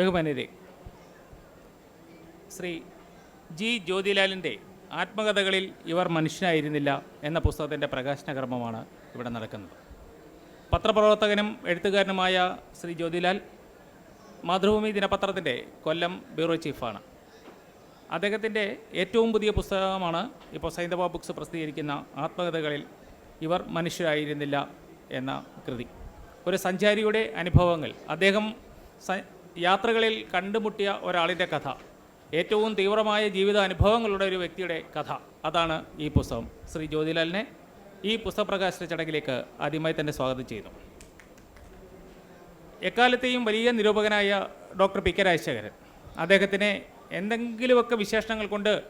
ബഹുമാന്യരെ Shri G ജ്യോതിലാലിന്റെ ആത്മകഥകളിൽ ഇവർ മനുഷ്യനായിരുന്നില്ല എന്ന പുസ്തകത്തിന്റെ പ്രകാശന കർമ്മമാണ് ഇവിടെ നടക്കുന്നത്. പത്രപ്രവർത്തകനും എഴുത്തുകാരനുമായ ശ്രീ ജ്യോതിലാൽ മാതൃഭൂമി ദിനപത്രത്തിന്റെ കൊല്ലം ബ്യൂറോ ചീഫാണ്. അദ്ദേഹത്തിന്റെ ഏറ്റവും പുതിയ പുസ്തകമാണ് ഇപ്പോൾ സൈന്ധവ ബുക്സ് പ്രസിദ്ധീകരിക്കുന്ന ആത്മകഥകളിൽ ഇവർ മനുഷ്യരായിരുന്നില്ല എന്ന കൃതി. ഒരു സഞ്ചാരിയുടെ അനുഭവങ്ങൾ അദ്ദേഹം യാത്രകളിൽ കണ്ടുമുട്ടിയ ഒരാളിന്റെ കഥ. ഏറ്റവും തീവ്രമായ ജീവിത അനുഭവങ്ങളുടെ ഒരു വ്യക്തിയുടെ കഥ. അതാണ് ഈ പുസ്തകം. ശ്രീ ജ്യോതിലാലിനെ ഈ പുസ്തകപ്രകാശന ചടങ്ങിലേക്ക് ആദ്യമായി തന്നെ സ്വാഗതം ചെയ്യുന്നു. എക്കാലത്തെയും വലിയ നിരൂപകനായ ഡോക്ടർ പി കെ രാജശേഖരൻ. അദ്ദേഹത്തിനെ എന്തെങ്കിലുമൊക്കെ വിശേഷണങ്ങൾ കൊണ്ട്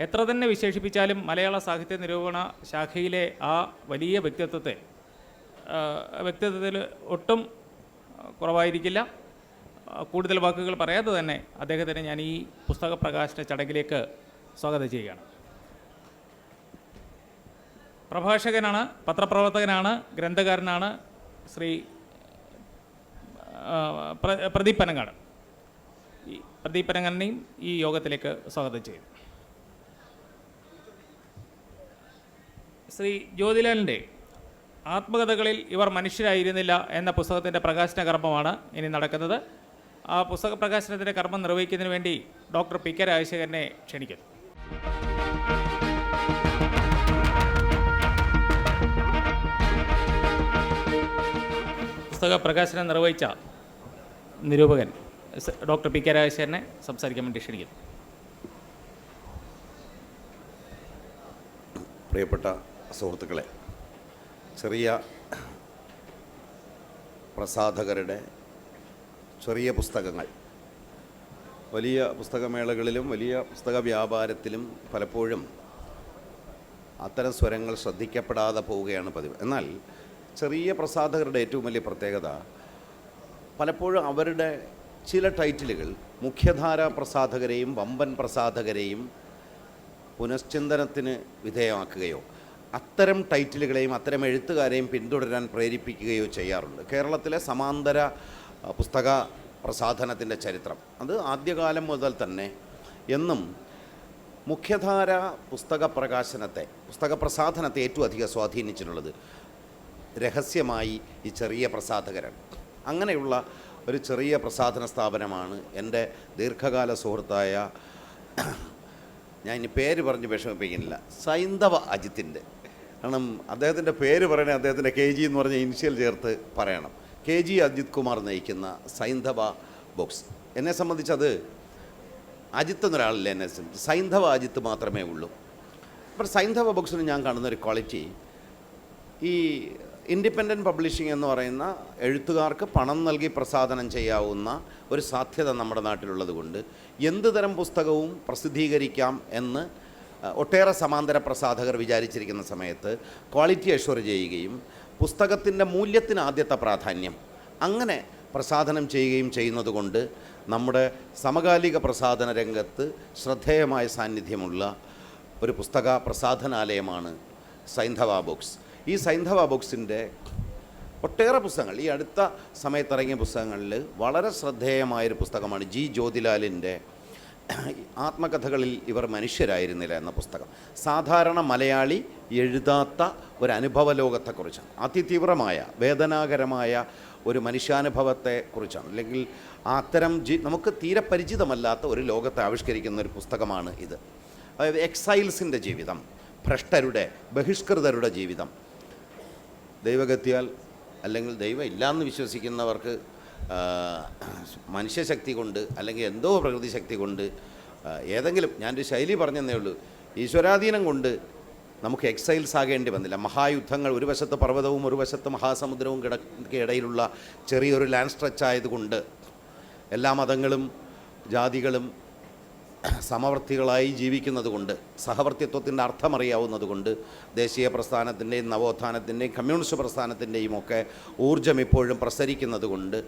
എത്ര തന്നെ വിശേഷിപ്പിച്ചാലും മലയാള സാഹിത്യ നിരൂപണ ശാഖയിലെ ആ വലിയ വ്യക്തിത്വത്തെ വ്യക്തിത്വത്തിൽ ഒട്ടും കുറവായിരിക്കില്ല. കൂടുതൽ വാക്കുകൾ പറയാതെ തന്നെ അദ്ദേഹത്തിനെ ഞാൻ ഈ പുസ്തക പ്രകാശന ചടങ്ങിലേക്ക് സ്വാഗതം ചെയ്യുകയാണ്. പ്രഭാഷകനാണ് പത്രപ്രവർത്തകനാണ് ഗ്രന്ഥകാരനാണ് ശ്രീ പ്രദീപ് പനങ്ങാട് ഈ പ്രദീപ് പനങ്ങാടിനെയും ഈ യോഗത്തിലേക്ക് സ്വാഗതം ചെയ്യും ശ്രീ ജ്യോതിലാലിന്റെ ആത്മകഥകളിൽ ഇവർ മനുഷ്യരായിരുന്നില്ല എന്ന പുസ്തകത്തിന്റെ പ്രകാശന കർമ്മമാണ് ഇനി നടക്കുന്നത്. ആ പുസ്തക പ്രകാശനത്തിന്റെ കർമ്മം നിർവഹിക്കുന്നതിന് വേണ്ടി ഡോക്ടർ പി കെ രാജശേഖരനെ ക്ഷണിക്കുന്നു. പുസ്തക പ്രകാശനം നിർവഹിച്ച നിരൂപകൻ ഡോക്ടർ പി കെ രാജശേഖരനെ സംസാരിക്കാൻ വേണ്ടി ക്ഷണിക്കുന്നു. പ്രിയപ്പെട്ട സുഹൃത്തുക്കളെ ചെറിയ പ്രസാധകരുടെ ചെറിയ പുസ്തകങ്ങൾ. വലിയ പുസ്തകമേളകളിലും വലിയ പുസ്തക വ്യാപാരത്തിലും പലപ്പോഴും അത്തരം സ്വരങ്ങൾ ശ്രദ്ധിക്കപ്പെടാതെ പോവുകയാണ് പതിവ്. എന്നാൽ ചെറിയ പ്രസാധകരുടെ ഏറ്റവും വലിയ പ്രത്യേകത പലപ്പോഴും അവരുടെ ചില ടൈറ്റിലുകൾ മുഖ്യധാര പ്രസാധകരെയും വമ്പൻ പ്രസാധകരെയും പുനശ്ചിന്തനത്തിന് വിധേയമാക്കുകയോ അത്തരം ടൈറ്റിലുകളെയും അത്തരം എഴുത്തുകാരെയും പിന്തുടരാൻ പ്രേരിപ്പിക്കുകയോ ചെയ്യാറുണ്ട്. കേരളത്തിലെ സമാന്തര പുസ്തക പ്രസാധനത്തിന്റെ ചരിത്രം. അത് ആദ്യകാലം മുതൽ തന്നെ എന്നും മുഖ്യധാര പുസ്തക പ്രകാശനത്തെ പുസ്തക പ്രസാധനത്തെ ഏറ്റവും അധികം സ്വാധീനിച്ചിട്ടുള്ളത് രഹസ്യമായി ഈ ചെറിയ പ്രസാധകരാണ്. അങ്ങനെയുള്ള ഒരു ചെറിയ പ്രസാധന സ്ഥാപനമാണ് എന്റെ ദീർഘകാല സുഹൃത്തായ ഞാൻ ഇനി പേര് പറഞ്ഞ് വിഷമിപ്പിക്കുന്നില്ല സൈന്ധവ അജിത്തിന്റെ. കാരണം അദ്ദേഹത്തിന്റെ പേര് പറയണേ അദ്ദേഹത്തിന്റെ കെ ജി എന്ന് പറഞ്ഞ ഇനിഷ്യൽ ചേർത്ത് പറയണം. കെ ജി അജിത് കുമാർ നയിക്കുന്ന സൈന്ധവ ബോക്സ്. എന്നെ സംബന്ധിച്ചത് അജിത്ത് എന്നൊരാളില്ല എന്നെ സൈന്ധവ അജിത്ത് മാത്രമേ ഉള്ളൂ. അപ്പോൾ സൈന്ധവ ബോക്സിന് ഞാൻ കാണുന്ന ഒരു ക്വാളിറ്റി ഈ ഇൻഡിപെൻഡന്റ് പബ്ലിഷിംഗ് എന്ന് പറയുന്ന എഴുത്തുകാർക്ക് പണം നൽകി പ്രസാധനം ചെയ്യാവുന്ന ഒരു സാധ്യത നമ്മുടെ നാട്ടിലുള്ളത് കൊണ്ട് എന്ത് തരം പുസ്തകവും പ്രസിദ്ധീകരിക്കാം എന്ന് ഒട്ടേറെ സമാന്തര പ്രസാധകർ വിചാരിച്ചിരിക്കുന്ന സമയത്ത് ക്വാളിറ്റി അഷ്വർ ചെയ്യുകയും പുസ്തകത്തിന്റെ മൂല്യത്തിന് ആദ്യത്തെ പ്രാധാന്യം. അങ്ങനെ പ്രസാധനം ചെയ്യുകയും ചെയ്യുന്നതുകൊണ്ട് നമ്മുടെ സമകാലിക പ്രസാധന രംഗത്ത് ശ്രദ്ധേയമായ സാന്നിധ്യമുള്ള ഒരു പുസ്തക പ്രസാധനാലയമാണ് സൈന്ധവ ബുക്സ്. ഈ സൈന്ധവ ബുക്സിന്റെ ഒട്ടേറെ പുസ്തകങ്ങൾ ഈ അടുത്ത സമയത്തിറങ്ങിയ പുസ്തകങ്ങളിൽ വളരെ ശ്രദ്ധേയമായൊരു പുസ്തകമാണ് ജി ജ്യോതിലാലിന്റെ ആത്മകഥകളിൽ ഇവർ മനുഷ്യരായിരുന്നില്ല എന്ന പുസ്തകം. സാധാരണ മലയാളി എഴുതാത്ത ഒരു അനുഭവ ലോകത്തെക്കുറിച്ചാണ് അതിതീവ്രമായ വേദനാകരമായ ഒരു മനുഷ്യാനുഭവത്തെക്കുറിച്ചാണ്. അല്ലെങ്കിൽ അത്തരം ജി നമുക്ക് തീരെ പരിചിതമല്ലാത്ത ഒരു ലോകത്തെ ആവിഷ്കരിക്കുന്ന ഒരു പുസ്തകമാണ് ഇത്. അതായത് എക്സൈൽസിന്റെ ജീവിതം ഭ്രഷ്ടരുടെ ബഹിഷ്കൃതരുടെ ജീവിതം. ദൈവഗത്യാൽ അല്ലെങ്കിൽ ദൈവം ഇല്ലാന്ന് വിശ്വസിക്കുന്നവർക്ക് മനുഷ്യശക്തി കൊണ്ട് അല്ലെങ്കിൽ എന്തോ പ്രകൃതി ശക്തി കൊണ്ട് ഏതെങ്കിലും ഞാനൊരു ശൈലി പറഞ്ഞതേ ഉള്ളൂ. ഈശ്വരാധീനം കൊണ്ട് നമുക്ക് എക്സൈൽസ് ആകേണ്ടി വന്നില്ല. മഹായുദ്ധങ്ങൾ ഒരു വശത്ത് പർവതവും ഒരു വശത്ത് മഹാസമുദ്രവും കിടക്കിടയിലുള്ള ചെറിയൊരു ലാൻഡ് സ്ട്രെച്ച് ആയതുകൊണ്ട് എല്ലാ മതങ്ങളും ജാതികളും സമവർത്തികളായി ജീവിക്കുന്നത് കൊണ്ട് സഹവർത്തിത്വത്തിന്റെ അർത്ഥമറിയാവുന്നത് ദേശീയ പ്രസ്ഥാനത്തിന്റെയും നവോത്ഥാനത്തിന്റെയും കമ്മ്യൂണിസ്റ്റ് പ്രസ്ഥാനത്തിന്റെയും ഒക്കെ ഊർജം ഇപ്പോഴും പ്രസരിക്കുന്നത് കൊണ്ട്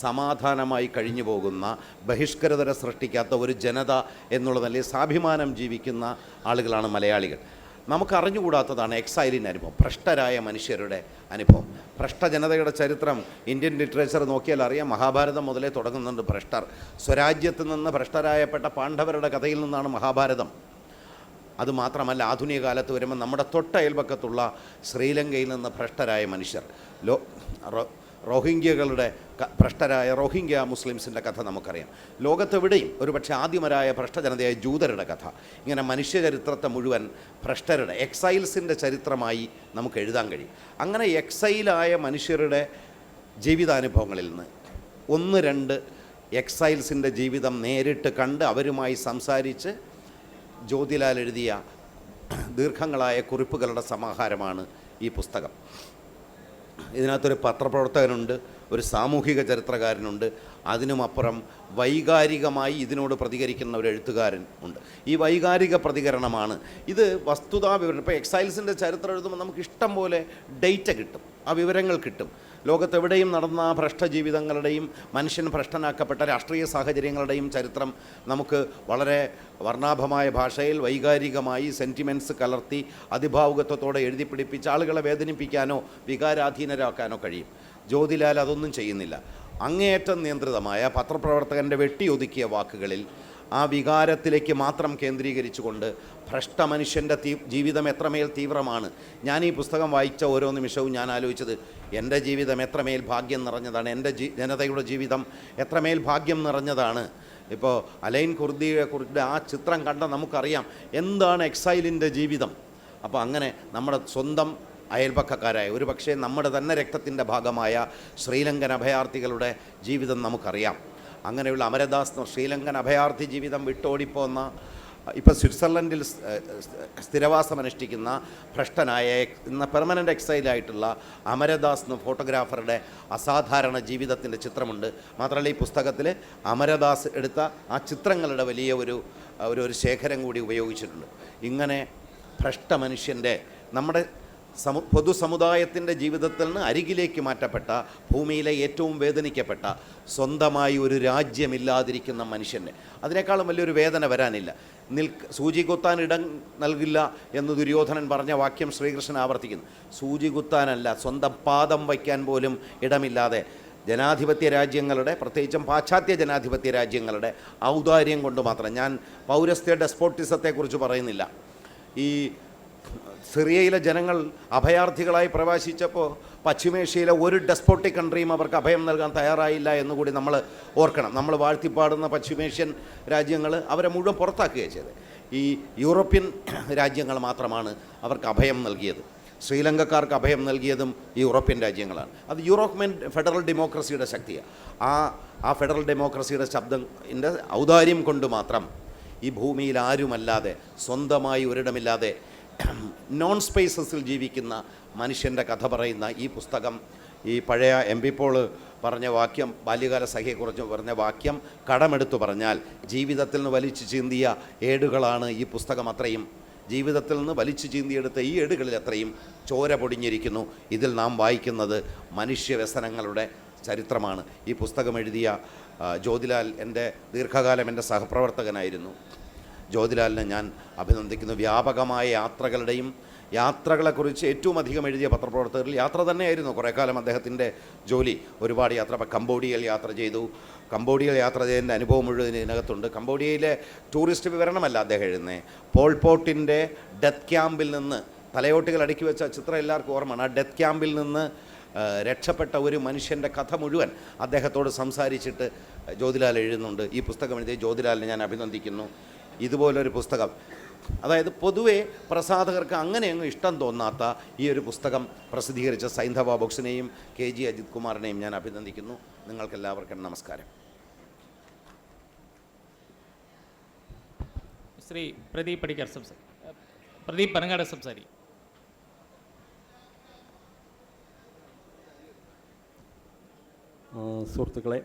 സമാധാനമായി കഴിഞ്ഞു പോകുന്ന ബഹിഷ്കൃതരെ സൃഷ്ടിക്കാത്ത ഒരു ജനത എന്നുള്ള നിലയിൽ സ്വാഭിമാനം ജീവിക്കുന്ന ആളുകളാണ് മലയാളികൾ. നമുക്ക് അറിഞ്ഞുകൂടാത്തതാണ് എക്സൈലിന്റെ അനുഭവം. ഭ്രഷ്ടരായ മനുഷ്യരുടെ അനുഭവം. ഭ്രഷ്ട ജനതയുടെ ചരിത്രം ഇന്ത്യൻ ലിറ്ററേച്ചർ നോക്കിയാൽ അറിയാം. മഹാഭാരതം മുതലേ തുടങ്ങുന്നുണ്ട് ഭ്രഷ്ടർ. സ്വരാജ്യത്ത് നിന്ന് ഭ്രഷ്ടരായപ്പെട്ട പാണ്ഡവരുടെ കഥയിൽ നിന്നാണ് മഹാഭാരതം. അതുമാത്രമല്ല ആധുനിക കാലത്ത് വരുമ്പോൾ നമ്മുടെ തൊട്ട അയൽപക്കത്തുള്ള ശ്രീലങ്കയിൽ നിന്ന് ഭ്രഷ്ടരായ മനുഷ്യർ. ലോ റോഹിംഗ്യകളുടെ ഭ്രഷ്ടരായ റോഹിംഗ്യ മുസ്ലിംസിന്റെ കഥ നമുക്കറിയാം. ലോകത്തെവിടെയും ഒരുപക്ഷെ ആദ്യമരായ ഭ്രഷ്ടജനതയായ ജൂതരുടെ കഥ. ഇങ്ങനെ മനുഷ്യചരിത്രത്തെ മുഴുവൻ ഭ്രഷ്ടരുടെ എക്സൈൽസിന്റെ ചരിത്രമായി നമുക്ക് എഴുതാൻ കഴിയും. അങ്ങനെ എക്സൈലായ മനുഷ്യരുടെ ജീവിതാനുഭവങ്ങളിൽ നിന്ന് ഒന്ന് രണ്ട് എക്സൈൽസിന്റെ ജീവിതം നേരിട്ട് കണ്ട് അവരുമായി സംസാരിച്ച് ജ്യോതിലാൽ എഴുതിയ ദീർഘങ്ങളായ കുറിപ്പുകളുടെ സമാഹാരമാണ് ഈ പുസ്തകം. ഇതിനകത്തൊരു പത്രപ്രവർത്തകനുണ്ട് ഒരു സാമൂഹിക ചരിത്രകാരനുണ്ട്. അതിനുമപ്പുറം വൈകാരികമായി ഇതിനോട് പ്രതികരിക്കുന്ന ഒരു എഴുത്തുകാരൻ ഉണ്ട്. ഈ വൈകാരിക പ്രതികരണമാണ്. ഇത് വസ്തുതാ വിവരണം ഇപ്പോൾ എക്സൈൽസിന്റെ ചരിത്രം എഴുതുമ്പോൾ നമുക്ക് ഇഷ്ടം പോലെ ഡേറ്റ കിട്ടും. ആ വിവരങ്ങൾ കിട്ടും. ലോകത്തെവിടെയും നടന്ന ഭ്രഷ്ട ജീവിതങ്ങളുടെയും മനുഷ്യൻ ഭ്രഷ്ടനാക്കപ്പെട്ട രാഷ്ട്രീയ സാഹചര്യങ്ങളുടെയും ചരിത്രം നമുക്ക് വളരെ വർണാഭമായ ഭാഷയിൽ വൈകാരികമായി സെന്റിമെന്റ്സ് കലർത്തി അതിഭാവുകത്വത്തോടെ എഴുതി പിടിപ്പിച്ച് ആളുകളെ വേദനിപ്പിക്കാനോ വികാരാധീനരാക്കാനോ കഴിയും. ജ്യോതിലാൽ അതൊന്നും ചെയ്യുന്നില്ല. അങ്ങേയറ്റം നിയന്ത്രിതമായ പത്രപ്രവർത്തകന്റെ വെട്ടിയൊതുക്കിയ വാക്കുകളിൽ ആ വികാരത്തിലേക്ക് മാത്രം കേന്ദ്രീകരിച്ചുകൊണ്ട് ഭ്രഷ്ട മനുഷ്യന്റെ തീ ജീവിതം എത്രമേൽ തീവ്രമാണ്. ഞാൻ ഈ പുസ്തകം വായിച്ച ഓരോ നിമിഷവും ഞാൻ ആലോചിച്ചത് എന്റെ ജീവിതം എത്രമേൽ ഭാഗ്യം നിറഞ്ഞതാണ് എന്റെ ജീ ജനതയുടെ ജീവിതം എത്രമേൽ ഭാഗ്യം നിറഞ്ഞതാണ്. ഇപ്പോൾ അലൈൻ കുർദിയെ കുറിച്ച് ആ ചിത്രം കണ്ട നമുക്കറിയാം എന്താണ് എക്സൈലിന്റെ ജീവിതം. അപ്പോൾ അങ്ങനെ നമ്മുടെ സ്വന്തം അയൽപക്കക്കാരായ ഒരു പക്ഷേ നമ്മുടെ തന്നെ രക്തത്തിന്റെ ഭാഗമായ ശ്രീലങ്കൻ അഭയാർത്ഥികളുടെ ജീവിതം നമുക്കറിയാം. അങ്ങനെയുള്ള അമരദാസ് ശ്രീലങ്കൻ അഭയാർത്ഥി ജീവിതം വിട്ടോടിപ്പോന്ന ഇപ്പോൾ സ്വിറ്റ്സർലൻഡിൽ സ്ഥിരവാസം അനുഷ്ഠിക്കുന്ന ഭ്രഷ്ടനായ ഇന്ന് പെർമനന്റ് എക്സൈലായിട്ടുള്ള അമരദാസ് എന്ന ഫോട്ടോഗ്രാഫറുടെ അസാധാരണ ജീവിതത്തിന്റെ ചിത്രമുണ്ട്. മാത്രമല്ല ഈ പുസ്തകത്തിൽ അമരദാസ് എടുത്ത ആ ചിത്രങ്ങളുടെ വലിയ ഒരു ഒരു ശേഖരം കൂടി ഉപയോഗിച്ചിട്ടുണ്ട്. ഇങ്ങനെ ഭ്രഷ്ട മനുഷ്യന്റെ നമ്മുടെ സമു പൊതുസമുദായത്തിന്റെ ജീവിതത്തിൽ നിന്ന് അരികിലേക്ക് മാറ്റപ്പെട്ട ഭൂമിയിലെ ഏറ്റവും വേദനിക്കപ്പെട്ട സ്വന്തമായി ഒരു രാജ്യമില്ലാതിരിക്കുന്ന മനുഷ്യന്. അതിനേക്കാളും വലിയൊരു വേദന വരാനില്ല. നിൽക്ക് സൂചി കുത്താൻ ഇടം നൽകില്ല എന്ന് ദുര്യോധനൻ പറഞ്ഞ വാക്യം ശ്രീകൃഷ്ണൻ ആവർത്തിക്കുന്നു. സൂചി കുത്താനല്ല സ്വന്തം പാദം വയ്ക്കാൻ പോലും ഇടമില്ലാതെ ജനാധിപത്യ രാജ്യങ്ങളുടെ പ്രത്യേകിച്ചും പാശ്ചാത്യ ജനാധിപത്യ രാജ്യങ്ങളുടെ ഔദാര്യം കൊണ്ട് മാത്രം. ഞാൻ പൗരസ്ത്യ ഡെസ്പോട്ടിസത്തെക്കുറിച്ച് പറയുന്നില്ല. ഈ സിറിയയിലെ ജനങ്ങൾ അഭയാർത്ഥികളായി പ്രവാസിച്ചപ്പോൾ പശ്ചിമേഷ്യയിലെ ഒരു ഡെസ്പോട്ടിക് കൺട്രിയും അവർക്ക് അഭയം നൽകാൻ തയ്യാറായില്ല എന്നുകൂടി നമ്മൾ ഓർക്കണം. നമ്മൾ വാഴ്ത്തിപ്പാടുന്ന പശ്ചിമേഷ്യൻ രാജ്യങ്ങൾ അവരെ മുഴുവൻ പുറത്താക്കുകയാണ് ചെയ്തത്. ഈ യൂറോപ്യൻ രാജ്യങ്ങൾ മാത്രമാണ് അവർക്ക് അഭയം നൽകിയത്. ശ്രീലങ്കക്കാർക്ക് അഭയം നൽകിയതും ഈ യൂറോപ്യൻ രാജ്യങ്ങളാണ്. അത് യൂറോപ്യൻ ഫെഡറൽ ഡെമോക്രസിയുടെ ശക്തിയാണ് ആ ആ ഫെഡറൽ ഡെമോക്രസിയുടെ ശബ്ദത്തിന്റെ ഔദാര്യം കൊണ്ട് മാത്രം ഈ ഭൂമിയിൽ ആരുമല്ലാതെ സ്വന്തമായി ഒരിടമില്ലാതെ നോൺ സ്പേസസിൽ ജീവിക്കുന്ന മനുഷ്യന്റെ കഥ പറയുന്ന ഈ പുസ്തകം ഈ പഴയ എം പി പോൾ പറഞ്ഞ വാക്യം ബാല്യകാല സഖ്യയെക്കുറിച്ച് പറഞ്ഞ വാക്യം കടമെടുത്തു പറഞ്ഞാൽ ജീവിതത്തിൽ നിന്ന് വലിച്ചു ചീന്തിയ ഏടുകളാണ് ഈ പുസ്തകം അത്രയും. ജീവിതത്തിൽ നിന്ന് വലിച്ചു ചീന്തിയെടുത്ത ഈ ഏടുകളിൽ അത്രയും ചോര പൊടിഞ്ഞിരിക്കുന്നു. ഇതിൽ നാം വായിക്കുന്നത് മനുഷ്യവ്യസനങ്ങളുടെ ചരിത്രമാണ്. ഈ പുസ്തകം എഴുതിയ ജ്യോതിലാൽ എന്റെ ദീർഘകാലം എന്റെ സഹപ്രവർത്തകനായിരുന്നു. ജ്യോതിലാലിനെ ഞാൻ അഭിനന്ദിക്കുന്നു. വ്യാപകമായ യാത്രകളുടെയും യാത്രകളെക്കുറിച്ച് ഏറ്റവും അധികം എഴുതിയ പത്രപ്രവർത്തകരിൽ യാത്ര തന്നെയായിരുന്നു കുറേ കാലം അദ്ദേഹത്തിന്റെ ജോലി. ഒരുപാട് യാത്ര കംബോഡിയയിൽ യാത്ര ചെയ്തു. കംബോഡിയയിൽ യാത്ര ചെയ്തതിന്റെ അനുഭവം മുഴുവൻ ഇതിനകത്തുണ്ട്. കംബോഡിയയിലെ ടൂറിസ്റ്റ് വിവരണമല്ല അദ്ദേഹം എഴുതുന്നത് പോൾപോട്ടിന്റെ ഡെത്ത് ക്യാമ്പിൽ നിന്ന് തലയോട്ടികൾ അടുക്കി വെച്ച ചിത്രം എല്ലാവർക്കും ഓർമ്മയാണ്. ആ ഡെത്ത് ക്യാമ്പിൽ നിന്ന് രക്ഷപ്പെട്ട ഒരു മനുഷ്യന്റെ കഥ മുഴുവൻ അദ്ദേഹത്തോട് സംസാരിച്ചിട്ട് ജ്യോതിലാൽ എഴുതുന്നുണ്ട്. ഈ പുസ്തകം എഴുതിയ ജ്യോതിലാലിനെ ഞാൻ അഭിനന്ദിക്കുന്നു. ഇതുപോലൊരു പുസ്തകം. അതായത് പൊതുവെ പ്രസാധകർക്ക് അങ്ങനെ അങ്ങ് ഇഷ്ടം തോന്നാത്ത ഈ ഒരു പുസ്തകം പ്രസിദ്ധീകരിച്ച സൈന്ധവ ബോക്സിനെയും കെ ജി അജിത് കുമാറിനെയും ഞാൻ അഭിനന്ദിക്കുന്നു. നിങ്ങൾക്കെല്ലാവർക്കും നമസ്കാരം. ശ്രീ പ്രദീപ് പടിക്കർ സംസാരി പ്രദീപ് പനങ്ങാട് സംസാരിക്കും സുഹൃത്തുക്കളെ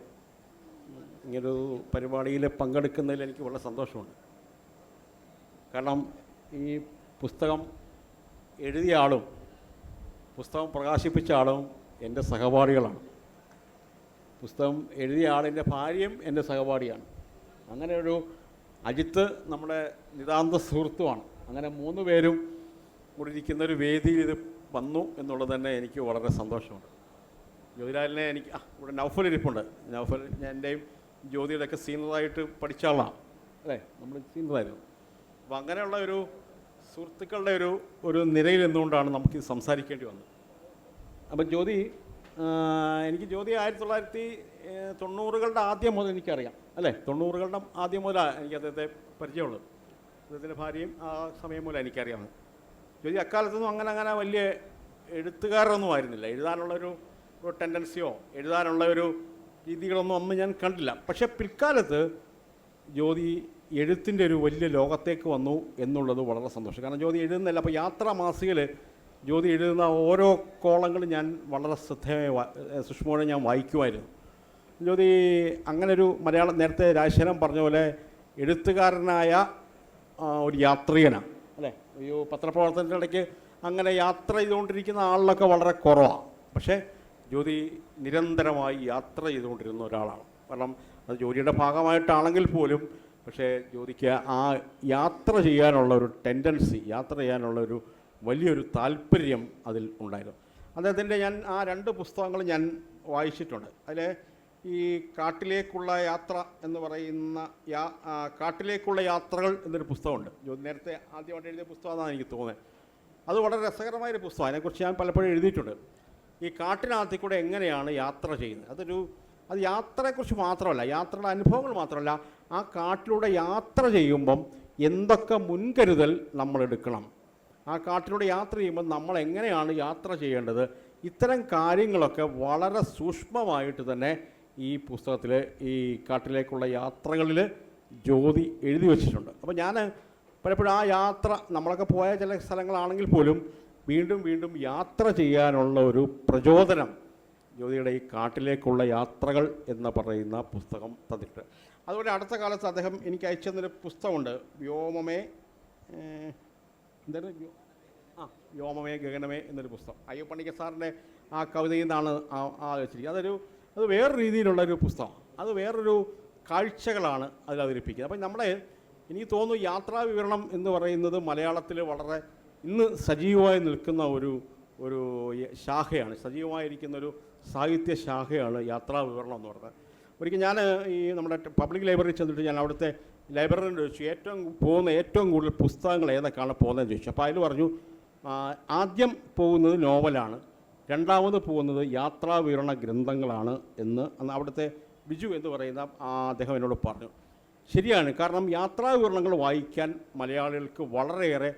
ഇങ്ങനൊരു പരിപാടിയിൽ പങ്കെടുക്കുന്നതിൽ എനിക്ക് വളരെ സന്തോഷമുണ്ട്. കാരണം ഈ പുസ്തകം എഴുതിയ ആളും പുസ്തകം പ്രകാശിപ്പിച്ച ആളും എന്റെ സഹപാഠികളാണ്. പുസ്തകം എഴുതിയ ആളിന്റെ ഭാര്യയും എന്റെ സഹപാഠിയാണ്. അങ്ങനെ ഒരു അജിത്ത് നമ്മുടെ നിതാന്ത സുഹൃത്തുമാണ് അങ്ങനെ മൂന്ന് പേരും കൂടി ഇരിക്കുന്ന ഒരു വേദിയിൽ ഇത് വന്നു എന്നുള്ളത് തന്നെ എനിക്ക് വളരെ സന്തോഷമുണ്ട്. ജ്യോതിലാലിനെ എനിക്ക് ആ ഇവിടെ നൗഫൽ ഇരിപ്പുണ്ട്. നൗഫൽ എന്റെയും ജ്യോതിയുടെയൊക്കെ സീനറായിട്ട് പഠിച്ച ആളാണ്. അല്ലേ? നമ്മൾ സീനിയറായിരുന്നു. അപ്പോൾ അങ്ങനെയുള്ള ഒരു സുഹൃത്തുക്കളുടെ ഒരു ഒരു നിരയിൽ നിന്നുകൊണ്ടാണ് നമുക്ക് സംസാരിക്കേണ്ടി വന്നത്. അപ്പം ജ്യോതി എനിക്ക് ജ്യോതി ആയിരത്തി തൊള്ളായിരത്തി തൊണ്ണൂറുകളുടെ ആദ്യം മുതൽ എനിക്കറിയാം അല്ലേ? തൊണ്ണൂറുകളുടെ ആദ്യം മുതലാണ് എനിക്ക് അദ്ദേഹത്തെ പരിചയമുള്ളത്. അദ്ദേഹത്തിന്റെ ഭാര്യയും ആ സമയം മൂലം എനിക്കറിയാമെന്ന് ജ്യോതി അക്കാലത്തൊന്നും അങ്ങനെ അങ്ങനെ വലിയ എഴുത്തുകാരൊന്നും ആയിരുന്നില്ല. എഴുതാനുള്ളൊരു ഒരു ടെൻഡൻസിയോ എഴുതാനുള്ള ഒരു രീതികളൊന്നും അന്ന് ഞാൻ കണ്ടില്ല. പക്ഷേ പിൽക്കാലത്ത് ജ്യോതി എഴുത്തിന്റെ ഒരു വലിയ ലോകത്തേക്ക് വന്നു എന്നുള്ളത് വളരെ സന്തോഷം. കാരണം ജ്യോതി എഴുതുന്നില്ല അപ്പോൾ യാത്രാ മാസികയിൽ ജ്യോതി എഴുതുന്ന ഓരോ കോളങ്ങളും ഞാൻ വളരെ ശ്രദ്ധേയമായി വാ- ഏ, ഞാൻ വായിക്കുമായിരുന്നു. ജ്യോതി അങ്ങനൊരു മലയാളം നേരത്തെ രാജശേഖരൻ പറഞ്ഞ പോലെ എഴുത്തുകാരനായ ഒരു യാത്രികനാണ് അല്ലേ? ഈ പത്രപ്രവർത്തനത്തിന്റെ ഇടയ്ക്ക് അങ്ങനെ യാത്ര ചെയ്തുകൊണ്ടിരിക്കുന്ന ആളിലൊക്കെ വളരെ കുറവാണ് പക്ഷേ ജ്യോതി നിരന്തരമായി യാത്ര ചെയ്തുകൊണ്ടിരുന്ന ഒരാളാണ്. കാരണം അത് ജോലിയുടെ ഭാഗമായിട്ടാണെങ്കിൽ പോലും പക്ഷേ ജ്യോതിക്ക് ആ യാത്ര ചെയ്യാനുള്ള ഒരു ടെൻഡൻസി യാത്ര ചെയ്യാനുള്ള ഒരു വലിയൊരു താല്പര്യം അതിൽ ഉണ്ടായിരുന്നു. അദ്ദേഹത്തിന്റെ ഞാൻ ആ രണ്ട് പുസ്തകങ്ങൾ ഞാൻ വായിച്ചിട്ടുണ്ട്. അതിൽ ഈ കാട്ടിലേക്കുള്ള യാത്ര എന്ന് പറയുന്ന യാ കാട്ടിലേക്കുള്ള യാത്രകൾ എന്നൊരു പുസ്തകമുണ്ട്. ജ്യോതി നേരത്തെ ആദ്യമായിട്ട് എഴുതിയ പുസ്തകമാണെന്ന് എനിക്ക് തോന്നുന്നത്. അത് വളരെ രസകരമായൊരു പുസ്തകം അതിനെക്കുറിച്ച് ഞാൻ പലപ്പോഴും എഴുതിയിട്ടുണ്ട്. ഈ കാട്ടിനകത്തിൽ കൂടെ എങ്ങനെയാണ് യാത്ര ചെയ്യുന്നത്? അതൊരു അത് യാത്രയെക്കുറിച്ച് മാത്രമല്ല യാത്രയുടെ അനുഭവങ്ങൾ മാത്രമല്ല ആ കാട്ടിലൂടെ യാത്ര ചെയ്യുമ്പം എന്തൊക്കെ മുൻകരുതൽ നമ്മൾ എടുക്കണം? ആ കാട്ടിലൂടെ യാത്ര ചെയ്യുമ്പോൾ നമ്മൾ എങ്ങനെയാണ് യാത്ര ചെയ്യേണ്ടത്? ഇത്തരം കാര്യങ്ങളൊക്കെ വളരെ സൂക്ഷ്മമായിട്ട് തന്നെ ഈ പുസ്തകത്തിൽ ഈ കാട്ടിലേക്കുള്ള യാത്രകളിൽ ജ്യോതി എഴുതി വച്ചിട്ടുണ്ട്. അപ്പോൾ ഞാൻ പലപ്പോഴും ആ യാത്ര നമ്മളൊക്കെ പോയ ചില സ്ഥലങ്ങളാണെങ്കിൽ പോലും വീണ്ടും വീണ്ടും യാത്ര ചെയ്യാനുള്ള ഒരു പ്രചോദനം ജ്യോതിയുടെ ഈ കാട്ടിലേക്കുള്ള യാത്രകൾ എന്ന് പറയുന്ന പുസ്തകം തന്നിട്ട്. അതുപോലെ അടുത്ത കാലത്ത് അദ്ദേഹം എനിക്ക് അയച്ചു തന്നൊരു പുസ്തകമുണ്ട്. വ്യോമമേ എന്തായിരുന്നു ആ വ്യോമമേ ഗഗനമേ എന്നൊരു പുസ്തകം. അയ്യപ്പണിക്ക സാറിന്റെ ആ കവിതയിൽ നിന്നാണ് ആ വെച്ചിരിക്കുന്നത്. അതൊരു അത് വേറെ രീതിയിലുള്ളൊരു പുസ്തകം അത് വേറൊരു കാഴ്ചകളാണ് അതിൽ അവതരിപ്പിക്കുന്നത്. അപ്പം നമ്മളെ എനിക്ക് തോന്നുന്നു യാത്രാ വിവരണം എന്ന് പറയുന്നത് മലയാളത്തിൽ വളരെ ഇന്ന് സജീവമായി നിൽക്കുന്ന ഒരു ഒരു ശാഖയാണ്. സജീവമായിരിക്കുന്ന ഒരു സാഹിത്യ ശാഖയാണ് യാത്രാ വിവരണം എന്ന് പറഞ്ഞത്. ഒരിക്കൽ ഞാൻ ഈ നമ്മുടെ പബ്ലിക് ലൈബ്രറി ചെന്നിട്ട് ഞാൻ അവിടുത്തെ ലൈബ്രറിയിൽ ചോദിച്ചു ഏറ്റവും പോകുന്ന ഏറ്റവും കൂടുതൽ പുസ്തകങ്ങൾ ഏതൊക്കെയാണ് പോകുന്നതെന്ന് ചോദിച്ചു. അപ്പോൾ അതിൽ പറഞ്ഞു ആദ്യം പോകുന്നത് നോവലാണ് രണ്ടാമത് പോകുന്നത് യാത്രാ വിവരണ ഗ്രന്ഥങ്ങളാണ് എന്ന് അന്ന് അവിടുത്തെ ബിജു എന്ന് പറയുന്ന അദ്ദേഹം എന്നോട് പറഞ്ഞു. ശരിയാണ് കാരണം യാത്രാ വിവരണങ്ങൾ വായിക്കാൻ മലയാളികൾക്ക് വളരെയേറെ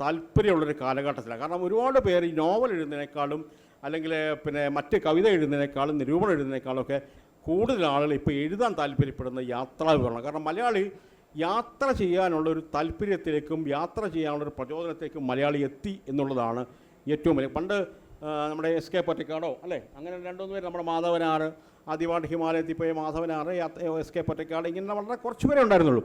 താല്പര്യമുള്ളൊരു കാലഘട്ടത്തിലാണ്. കാരണം ഒരുപാട് പേര് ഈ നോവൽ എഴുതുന്നതിനേക്കാളും അല്ലെങ്കിൽ പിന്നെ മറ്റ് കവിത എഴുതുന്നതിനേക്കാളും നിരൂപണം എഴുതുന്നതിനേക്കാളും ഒക്കെ കൂടുതൽ ആളുകൾ ഇപ്പോൾ എഴുതാൻ താല്പര്യപ്പെടുന്ന യാത്രാ വിവരണം കാരണം മലയാളി യാത്ര ചെയ്യാനുള്ള ഒരു താല്പര്യത്തിലേക്കും യാത്ര ചെയ്യാനുള്ള ഒരു പ്രചോദനത്തേക്കും മലയാളി എത്തി എന്നുള്ളതാണ് ഏറ്റവും വലിയ. പണ്ട് നമ്മുടെ എസ് കെ പൊറ്റക്കാടോ അല്ലേ? അങ്ങനെ രണ്ടുമൂന്ന് പേര് നമ്മുടെ മാധവനാറ് ആദ്യമായിട്ട് ഹിമാലയത്തിൽ പോയ മാധവനാറ് എസ് കെ പൊറ്റക്കാട് ഇങ്ങനെ വളരെ കുറച്ച് പേരെ ഉണ്ടായിരുന്നുള്ളൂ.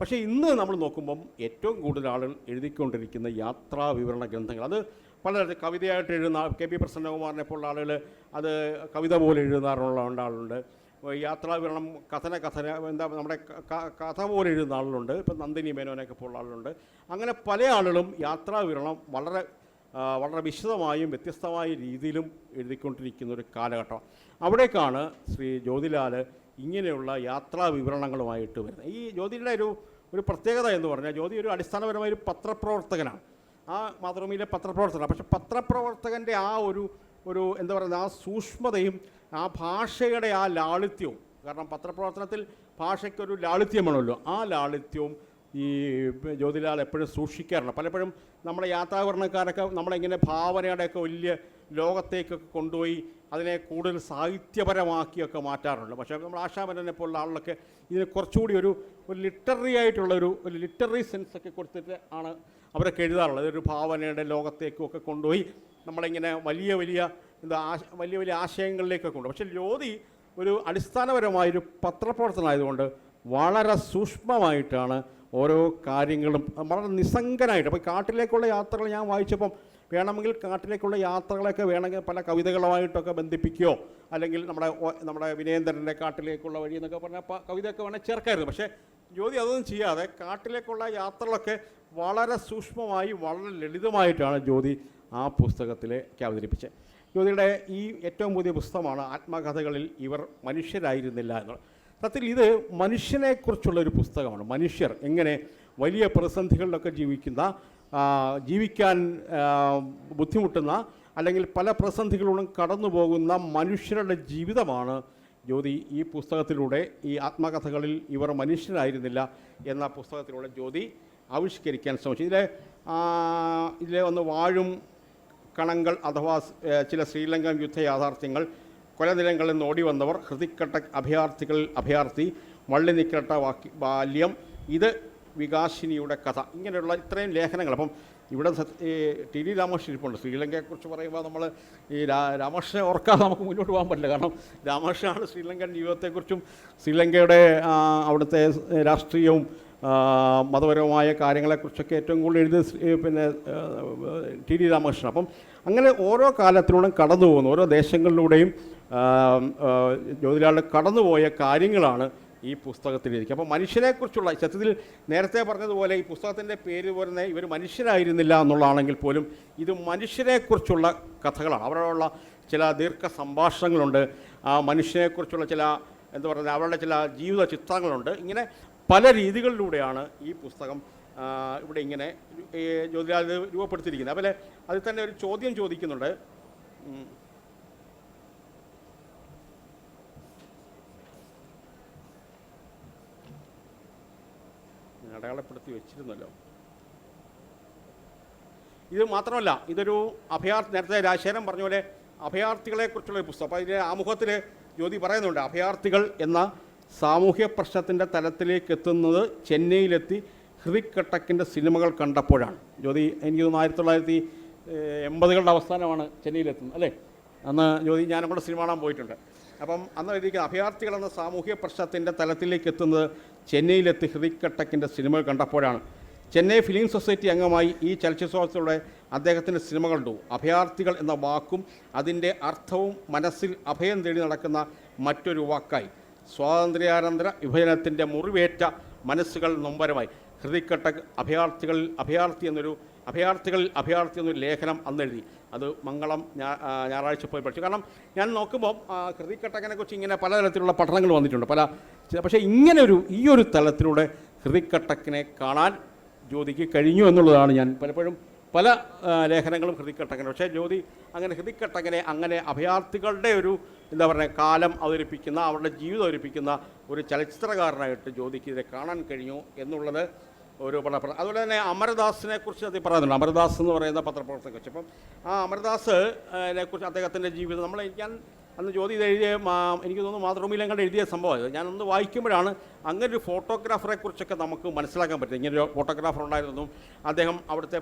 പക്ഷേ ഇന്ന് നമ്മൾ നോക്കുമ്പം ഏറ്റവും കൂടുതൽ ആളുകൾ എഴുതിക്കൊണ്ടിരിക്കുന്ന യാത്രാ വിവരണ ഗ്രന്ഥങ്ങൾ അത് വളരെ കവിതയായിട്ട് എഴുതുന്ന കെ പി പ്രസന്നകുമാറിനെ പോലുള്ള ആളുകൾ അത് കവിത പോലെ എഴുതാറുള്ള ആളുണ്ട് യാത്രാ വിവരണം കഥന കഥന എന്താ നമ്മുടെ കഥ പോലെ എഴുതുന്ന ആളുകളുണ്ട്. ഇപ്പം നന്ദിനി മേനോനൊക്കെ പോലുള്ള ആളുകളുണ്ട്. അങ്ങനെ പല ആളുകളും യാത്രാ വിവരണം വളരെ വളരെ വിശദമായും വ്യത്യസ്തമായ രീതിയിലും എഴുതിക്കൊണ്ടിരിക്കുന്ന ഒരു കാലഘട്ടം. അവിടേക്കാണ് ശ്രീ ജ്യോതിലാൽ ഇങ്ങനെയുള്ള യാത്രാ വിവരണങ്ങളുമായിട്ട് വരുന്നത്. ഈ ജ്യോതിയുടെ ഒരു ഒരു പ്രത്യേകത എന്ന് പറഞ്ഞാൽ ജ്യോതി ഒരു അടിസ്ഥാനപരമായ ഒരു പത്രപ്രവർത്തകനാണ്. ആ മാതൃഭൂമിയിലെ പത്രപ്രവർത്തകനാണ് പക്ഷെ പത്രപ്രവർത്തകന്റെ ആ ഒരു ഒരു എന്താ പറയുന്നത് ആ സൂക്ഷ്മതയും ആ ഭാഷയുടെ ആ ലാളിത്യവും കാരണം പത്രപ്രവർത്തനത്തിൽ ഭാഷയ്ക്കൊരു ലാളിത്യമാണല്ലോ. ആ ലാളിത്യവും ഈ ജ്യോതിലാൽ എപ്പോഴും സൂക്ഷിക്കാറുണ്ട്. പലപ്പോഴും നമ്മുടെ യാത്രാവരണക്കാരൊക്കെ നമ്മളിങ്ങനെ ഭാവനയുടെയൊക്കെ വലിയ ലോകത്തേക്കൊക്കെ കൊണ്ടുപോയി അതിനെ കൂടുതൽ സാഹിത്യപരമാക്കിയൊക്കെ മാറ്റാറുണ്ട്. പക്ഷേ നമ്മൾ ആശാമരനെ പോലുള്ള ആളുകളൊക്കെ ഇതിന് കുറച്ചുകൂടി ഒരു ഒരു ലിറ്റററി ആയിട്ടുള്ള ഒരു ലിറ്റററി സെൻസ് ഒക്കെ കൊടുത്തിട്ട് ആണ് അവരൊക്കെ എഴുതാറുള്ളത്. ഒരു ഭാവനയുടെ ലോകത്തേക്കും ഒക്കെ കൊണ്ടുപോയി നമ്മളിങ്ങനെ വലിയ വലിയ എന്താ വലിയ വലിയ ആശയങ്ങളിലേക്കൊക്കെ കൊണ്ടു പക്ഷേ ജ്യോതി ഒരു അടിസ്ഥാനപരമായൊരു പത്രപ്രവർത്തനമായതുകൊണ്ട് വളരെ സൂക്ഷ്മമായിട്ടാണ് ഓരോ കാര്യങ്ങളും വളരെ നിസ്സംഗനായിട്ട്. അപ്പോൾ കാട്ടിലേക്കുള്ള യാത്രകൾ ഞാൻ വായിച്ചപ്പം വേണമെങ്കിൽ കാട്ടിലേക്കുള്ള യാത്രകളൊക്കെ വേണമെങ്കിൽ പല കവിതകളുമായിട്ടൊക്കെ ബന്ധിപ്പിക്കുകയോ അല്ലെങ്കിൽ നമ്മുടെ നമ്മുടെ വിനേന്ദ്രന്റെ കാട്ടിലേക്കുള്ള വഴി എന്നൊക്കെ പറഞ്ഞാൽ കവിതയൊക്കെ വേണമെങ്കിൽ ചേർക്കായിരുന്നു. പക്ഷേ ജ്യോതി അതൊന്നും ചെയ്യാതെ കാട്ടിലേക്കുള്ള യാത്രകളൊക്കെ വളരെ സൂക്ഷ്മമായി വളരെ ലളിതമായിട്ടാണ് ജ്യോതി ആ പുസ്തകത്തിലേക്ക് അവതരിപ്പിച്ചത്. ജ്യോതിയുടെ ഈ ഏറ്റവും പുതിയ പുസ്തകമാണ് ആത്മകഥകളിൽ ഇവർ മനുഷ്യരായിരുന്നില്ല എന്നുള്ളത് സത്യത്തിൽ ഇത് മനുഷ്യനെക്കുറിച്ചുള്ള ഒരു പുസ്തകമാണ്. മനുഷ്യർ എങ്ങനെ വലിയ പ്രതിസന്ധികളിലൊക്കെ ജീവിക്കുന്ന ജീവിക്കാൻ ബുദ്ധിമുട്ടുന്ന അല്ലെങ്കിൽ പല പ്രതിസന്ധികളിലൂടെ കടന്നു പോകുന്ന മനുഷ്യരുടെ ജീവിതമാണ് ജ്യോതി ഈ പുസ്തകത്തിലൂടെ ഈ ആത്മകഥകളിൽ ഇവർ മനുഷ്യരായിരുന്നില്ല എന്ന പുസ്തകത്തിലൂടെ ജ്യോതി ആവിഷ്കരിക്കാൻ ശ്രമിച്ചു. ഇതിലെ ഇതിലെ ഒന്ന് വാഴും കണങ്ങൾ അഥവാ ചില ശ്രീലങ്കൻ യുദ്ധ യാഥാർത്ഥ്യങ്ങൾ കൊലനിലങ്ങളിൽ നിന്ന് ഓടി വന്നവർ ഹൃതിക്കട്ട അഭയാർത്ഥികൾ അഭയാർത്ഥി വള്ളിനിക്കട്ട വാക്കി ബാല്യം ഇത് വികാസിനിയുടെ കഥ. ഇങ്ങനെയുള്ള ഇത്രയും ലേഖനങ്ങൾ. അപ്പം ഇവിടെ ടി ഡി രാമകൃഷ്ണൻ ഇരിപ്പുണ്ട് ശ്രീലങ്കയെക്കുറിച്ച് പറയുമ്പോൾ നമ്മൾ ഈ രാമകൃഷ്ണനെ ഓർക്കാതെ നമുക്ക് മുന്നോട്ട് പോകാൻ പറ്റില്ല. കാരണം രാമകൃഷ്ണനാണ് ശ്രീലങ്കൻ ജീവിതത്തെക്കുറിച്ചും ശ്രീലങ്കയുടെ അവിടുത്തെ രാഷ്ട്രീയവും മതപരമായ കാര്യങ്ങളെക്കുറിച്ചൊക്കെ ഏറ്റവും കൂടുതൽ എഴുതി പിന്നെ ടി ഡി രാമകൃഷ്ണൻ. അപ്പം അങ്ങനെ ഓരോ കാലത്തിലൂടെയും കടന്നു പോകുന്നു. ഓരോ ദേശങ്ങളിലൂടെയും ജ്യോതിലാളിൽ കടന്നുപോയ കാര്യങ്ങളാണ് ഈ പുസ്തകത്തിലിരിക്കുക അപ്പോൾ മനുഷ്യനെക്കുറിച്ചുള്ള സത്യത്തിൽ നേരത്തെ പറഞ്ഞതുപോലെ ഈ പുസ്തകത്തിന്റെ പേര് പോലെ ഇവർ മനുഷ്യരായിരുന്നില്ല എന്നുള്ളതാണെങ്കിൽ പോലും ഇത് മനുഷ്യനെക്കുറിച്ചുള്ള കഥകളാണ്. അവരോടുള്ള ചില ദീർഘ സംഭാഷണങ്ങളുണ്ട് ആ മനുഷ്യനെക്കുറിച്ചുള്ള ചില എന്താ പറയുക അവരുടെ ചില ജീവിത ചിത്രങ്ങളുണ്ട്. ഇങ്ങനെ പല രീതികളിലൂടെയാണ് ഈ പുസ്തകം ഇവിടെ ഇങ്ങനെ ജ്യോതിരാജ് രൂപപ്പെടുത്തിയിരിക്കുന്നത്. അതുപോലെ അതിൽ തന്നെ ഒരു ചോദ്യം ചോദിക്കുന്നുണ്ട്. അടയാളപ്പെടുത്തി വെച്ചിരുന്നല്ലോ. ഇത് മാത്രമല്ല ഇതൊരു അഭയാർത്ഥി നേരത്തെ രാജശേഖരൻ പറഞ്ഞ പോലെ അഭയാർത്ഥികളെക്കുറിച്ചുള്ള ഒരു പുസ്തകം. അപ്പോൾ ഇതിന്റെ ആമുഖത്തിൽ ജ്യോതി പറയുന്നുണ്ട് അഭയാർത്ഥികൾ എന്ന സാമൂഹ്യ പ്രശ്നത്തിന്റെ തലത്തിലേക്ക് എത്തുന്നത് ചെന്നൈയിലെത്തി ഹൃതിക് കട്ടക്കിന്റെ സിനിമകൾ കണ്ടപ്പോഴാണ്. ജ്യോതി എനിക്ക് തോന്നുന്നു ആയിരത്തി തൊള്ളായിരത്തി എൺപതുകളുടെ അവസാനമാണ് ചെന്നൈയിലെത്തുന്നത് അല്ലേ? അന്ന് ജ്യോതി ഞാനും കൂടെ സിനിമ കാണാൻ പോയിട്ടുണ്ട്. അപ്പം അന്ന് എഴുതിയിരിക്കുന്ന അഭയാർത്ഥികൾ എന്ന സാമൂഹ്യ പ്രശ്നത്തിന്റെ തലത്തിലേക്ക് എത്തുന്നത് ചെന്നൈയിലെത്തി ഹൃതിക് കട്ടക്കിന്റെ സിനിമകൾ കണ്ടപ്പോഴാണ്. ചെന്നൈ ഫിലിം സൊസൈറ്റി അംഗമായി ഈ ചലച്ചിത്രോത്സവത്തിലൂടെ അദ്ദേഹത്തിന്റെ സിനിമകൾ കണ്ടു. അഭയാർത്ഥികൾ എന്ന വാക്കും അതിന്റെ അർത്ഥവും മനസ്സിൽ അഭയം തേടി നടക്കുന്ന മറ്റൊരു വാക്കായി. സ്വാതന്ത്ര്യാനന്തര വിഭജനത്തിന്റെ മുറിവേറ്റ മനസ്സുകൾ നൊമ്പരമായി. ഹൃതിക്കട്ടക് അഭയാർത്ഥികൾ അഭയാർത്ഥി എന്നൊരു അഭയാർത്ഥികളിൽ അഭയാർത്ഥി എന്നൊരു ലേഖനം അന്നെഴുതി. അത് മംഗളം ഞായറാഴ്ച പോയി പഠിച്ചു. കാരണം ഞാൻ നോക്കുമ്പോൾ ഹൃതിക്കട്ടകനെ കുറിച്ച് ഇങ്ങനെ പലതരത്തിലുള്ള പഠനങ്ങൾ വന്നിട്ടുണ്ട്. പല പക്ഷേ ഇങ്ങനെ ഒരു ഈ ഒരു തലത്തിലൂടെ ഹൃതിക്കട്ടക്കിനെ കാണാൻ ജ്യോതിക്ക് കഴിഞ്ഞു എന്നുള്ളതാണ് ഞാൻ പലപ്പോഴും പല ലേഖനങ്ങളും ഹൃദിക്കട്ടങ്ങനെ പക്ഷേ ജ്യോതി അങ്ങനെ ഹൃദിക്കട്ടങ്ങനെ അങ്ങനെ അഭയാർത്ഥികളുടെ ഒരു എന്താ പറയുക കാലം അവതരിപ്പിക്കുന്ന അവരുടെ ജീവിതം അവതരിപ്പിക്കുന്ന ഒരു ചലച്ചിത്രകാരനായിട്ട് ജ്യോതിക്ക് ഇതിനെ കാണാൻ കഴിഞ്ഞു എന്നുള്ളത് ഒരു വളരെ അതുപോലെ തന്നെ അമരദാസിനെ കുറിച്ച് അതി പറയുന്നുണ്ട് അമരദാസ് എന്ന് പറയുന്ന പത്രപ്രവർത്തകനെ അപ്പം ആ അമരദാസ് കുറിച്ച് അദ്ദേഹത്തിന്റെ ജീവിതം നമ്മൾ ഞാൻ അന്ന് ജ്യോതി എഴുതിയ എനിക്ക് തോന്നുന്നു മാതൃഭൂമിയിലും കണ്ട് എഴുതിയ സംഭവം ഞാനൊന്ന് വായിക്കുമ്പോഴാണ് അങ്ങനെ ഒരു ഫോട്ടോഗ്രാഫറെ കുറിച്ചൊക്കെ നമുക്ക് മനസ്സിലാക്കാൻ പറ്റും ഇങ്ങനെ ഒരു ഫോട്ടോഗ്രാഫർ ഉണ്ടായിരുന്നു. അദ്ദേഹം അവിടുത്തെ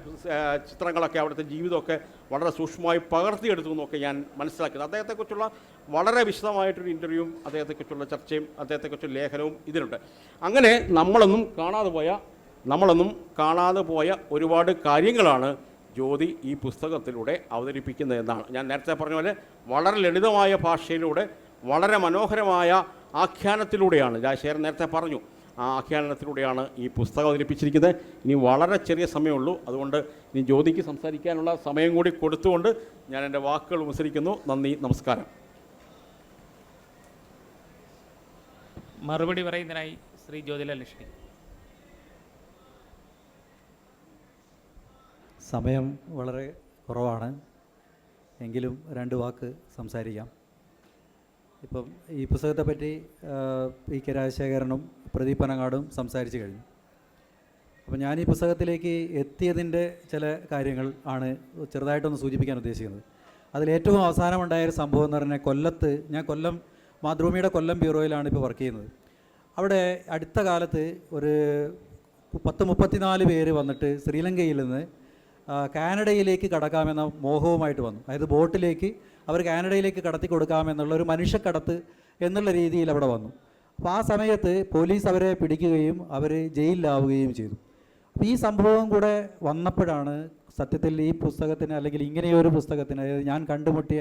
ചിത്രങ്ങളൊക്കെ അവിടുത്തെ ജീവിതമൊക്കെ വളരെ സൂക്ഷ്മമായി പകർത്തിയെടുത്തു എന്നൊക്കെ ഞാൻ മനസ്സിലാക്കിയത് അദ്ദേഹത്തെക്കുറിച്ചുള്ള വളരെ വിശദമായിട്ടൊരു ഇന്റർവ്യൂവും അദ്ദേഹത്തെക്കുറിച്ചുള്ള ചർച്ചയും അദ്ദേഹത്തെക്കുറിച്ചുള്ള ലേഖനവും ഇതിലുണ്ട്. അങ്ങനെ നമ്മളൊന്നും കാണാതെ പോയ നമ്മളൊന്നും കാണാതെ പോയ ഒരുപാട് കാര്യങ്ങളാണ് ജ്യോതി ഈ പുസ്തകത്തിലൂടെ അവതരിപ്പിക്കുന്നത് എന്നാണ്. ഞാൻ നേരത്തെ പറഞ്ഞ പോലെ വളരെ ലളിതമായ ഭാഷയിലൂടെ വളരെ മനോഹരമായ ആഖ്യാനത്തിലൂടെയാണ്. രാജശേഖരൻ നേരത്തെ പറഞ്ഞു ആ ആഖ്യാനത്തിലൂടെയാണ് ഈ പുസ്തകം അവതരിപ്പിച്ചിരിക്കുന്നത്. ഇനി വളരെ ചെറിയ സമയമുള്ളൂ. അതുകൊണ്ട് ഇനി ജ്യോതിക്ക് സംസാരിക്കാനുള്ള സമയം കൂടി കൊടുത്തുകൊണ്ട് ഞാൻ എന്റെ വാക്കുകൾ ഉപസരിക്കുന്നു നന്ദി നമസ്കാരം. മറുപടി പറയുന്നതിനായി ശ്രീ ജ്യോതിലാൽ ലക്ഷ്മി സമയം വളരെ കുറവാണ്. എങ്കിലും രണ്ട് വാക്ക് സംസാരിക്കാം. ഇപ്പം ഈ പുസ്തകത്തെ പറ്റി പി കെ രാജശേഖരനും പ്രദീപ് പനങ്ങാടും സംസാരിച്ചു കഴിഞ്ഞു. അപ്പം ഞാൻ ഈ പുസ്തകത്തിലേക്ക് എത്തിയതിന്റെ ചില കാര്യങ്ങൾ ആണ് ചെറുതായിട്ടൊന്ന് സൂചിപ്പിക്കാൻ ഉദ്ദേശിക്കുന്നത്. അതിലേറ്റവും അവസാനമുണ്ടായ ഒരു സംഭവം എന്ന് പറഞ്ഞാൽ കൊല്ലത്ത് ഞാൻ കൊല്ലം മാതൃഭൂമിയുടെ കൊല്ലം ബ്യൂറോയിലാണ് ഇപ്പോൾ വർക്ക് ചെയ്യുന്നത്. അവിടെ അടുത്ത കാലത്ത് ഒരു പത്ത് മുപ്പത്തിനാല് പേര് വന്നിട്ട് ശ്രീലങ്കയിൽ നിന്ന് കാനഡയിലേക്ക് കടക്കാമെന്ന മോഹവുമായിട്ട് വന്നു. അതായത് ബോട്ടിലേക്ക് അവർ കാനഡയിലേക്ക് കടത്തി കൊടുക്കാമെന്നുള്ള ഒരു മനുഷ്യക്കടത്ത് എന്നുള്ള രീതിയിൽ അവിടെ വന്നു. അപ്പോൾ ആ സമയത്ത് പോലീസ് അവരെ പിടിക്കുകയും അവർ ജയിലിലാവുകയും ചെയ്തു. അപ്പോൾ ഈ സംഭവം കൂടെ വന്നപ്പോഴാണ് സത്യത്തിൽ ഈ പുസ്തകത്തിന് അല്ലെങ്കിൽ ഇങ്ങനെയൊരു പുസ്തകത്തിന് അതായത് ഞാൻ കണ്ടുമുട്ടിയ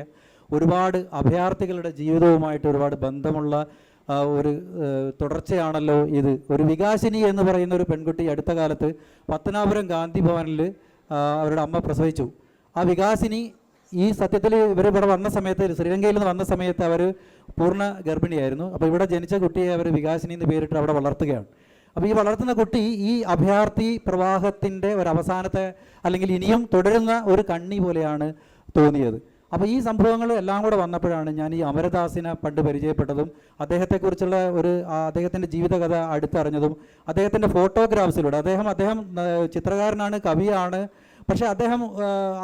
ഒരുപാട് അഭയാർത്ഥികളുടെ ജീവിതവുമായിട്ട് ഒരുപാട് ബന്ധമുള്ള ഒരു തുടർച്ചയാണല്ലോ ഇത്. ഒരു വികാസിനി എന്ന് പറയുന്ന ഒരു പെൺകുട്ടി അടുത്ത കാലത്ത് പത്തനാപുരം ഗാന്ധി ഭവനിൽ അവരുടെ അമ്മ പ്രസവിച്ചു. ആ വികാസിനി ഈ സത്യത്തിൽ ഇവർ ഇവിടെ വന്ന സമയത്ത് ശ്രീലങ്കയിൽ നിന്ന് വന്ന സമയത്ത് അവർ പൂർണ ഗർഭിണിയായിരുന്നു. അപ്പോൾ ഇവിടെ ജനിച്ച കുട്ടിയെ അവർ വികാസിനി എന്ന് പേരിട്ട് അവിടെ വളർത്തുകയാണ്. അപ്പോൾ ഈ വളർത്തുന്ന കുട്ടി ഈ അഭയാർത്ഥി പ്രവാഹത്തിന്റെ ഒരു അവസാനത്തെ അല്ലെങ്കിൽ ഇനിയും തുടരുന്ന ഒരു കണ്ണി പോലെയാണ് തോന്നിയത്. അപ്പോൾ ഈ സംഭവങ്ങൾ എല്ലാം കൂടെ വന്നപ്പോഴാണ് ഞാൻ ഈ അമരദാസിനെ പണ്ട് പരിചയപ്പെട്ടതും അദ്ദേഹത്തെക്കുറിച്ചുള്ള ഒരു അദ്ദേഹത്തിന്റെ ജീവിതകഥ അടുത്തറിഞ്ഞതും അദ്ദേഹത്തിന്റെ ഫോട്ടോഗ്രാഫ്സിലൂടെ അദ്ദേഹം അദ്ദേഹം ചിത്രകാരനാണ് കവിയാണ് പക്ഷേ അദ്ദേഹം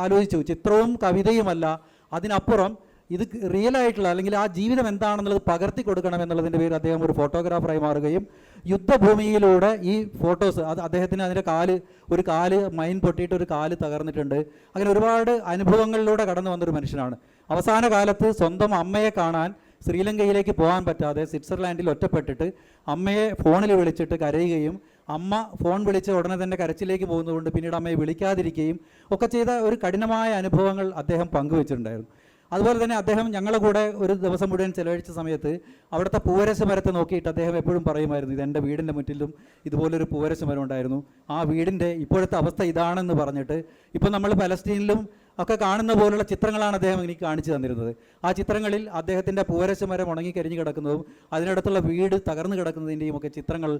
ആലോചിച്ചു ചിത്രവും കവിതയുമല്ല അതിനപ്പുറം ഇത് റിയൽ ആയിട്ടുള്ള അല്ലെങ്കിൽ ആ ജീവിതം എന്താണെന്നുള്ളത് പകർത്തി കൊടുക്കണം എന്നുള്ളതിന്റെ പേരിൽ അദ്ദേഹം ഒരു ഫോട്ടോഗ്രാഫറായി മാറുകയും യുദ്ധഭൂമിയിലൂടെ ഈ ഫോട്ടോസ് അത് അദ്ദേഹത്തിന് അതിന്റെ കാൽ ഒരു കാൽ മൈൻ പൊട്ടിയിട്ട് ഒരു കാൽ തകർന്നിട്ടുണ്ട്. അങ്ങനെ ഒരുപാട് അനുഭവങ്ങളിലൂടെ കടന്നു വന്നൊരു മനുഷ്യനാണ്. അവസാന കാലത്ത് സ്വന്തം അമ്മയെ കാണാൻ ശ്രീലങ്കയിലേക്ക് പോകാൻ പറ്റാതെ സ്വിറ്റ്സർലാൻഡിൽ ഒറ്റപ്പെട്ടിട്ട് അമ്മയെ ഫോണിൽ വിളിച്ചിട്ട് കരയുകയും അമ്മ ഫോൺ വിളിച്ച് ഉടനെ തന്നെ കരച്ചിലേക്ക് പോകുന്നതുകൊണ്ട് പിന്നീട് അമ്മയെ വിളിക്കാതിരിക്കുകയും ഒക്കെ ചെയ്ത ഒരു കഠിനമായ അനുഭവങ്ങൾ അദ്ദേഹം പങ്കുവച്ചിട്ടുണ്ടായിരുന്നു. അതുപോലെ തന്നെ അദ്ദേഹം ഞങ്ങളുടെ കൂടെ ഒരു ദിവസം മുഴുവൻ ചെലവഴിച്ച സമയത്ത് അവിടുത്തെ പൂവരശ മരത്തെ നോക്കിയിട്ട് അദ്ദേഹം എപ്പോഴും പറയുമായിരുന്നു ഇത് എന്റെ വീടിന്റെ മുറ്റിലും ഇതുപോലൊരു പൂവരശ മരം ഉണ്ടായിരുന്നു. ആ വീടിന്റെ ഇപ്പോഴത്തെ അവസ്ഥ ഇതാണെന്ന് പറഞ്ഞിട്ട് ഇപ്പോൾ നമ്മൾ പലസ്തീനിലും ഒക്കെ കാണുന്ന പോലുള്ള ചിത്രങ്ങളാണ് അദ്ദേഹം എനിക്ക് കാണിച്ചു തന്നിരുന്നത്. ആ ചിത്രങ്ങളിൽ അദ്ദേഹത്തിന്റെ പൂവരശ മരം ഉണങ്ങി കരിഞ്ഞു കിടക്കുന്നതും അതിനടുത്തുള്ള വീട് തകർന്നു കിടക്കുന്നതിന്റെയും ഒക്കെ ചിത്രങ്ങൾ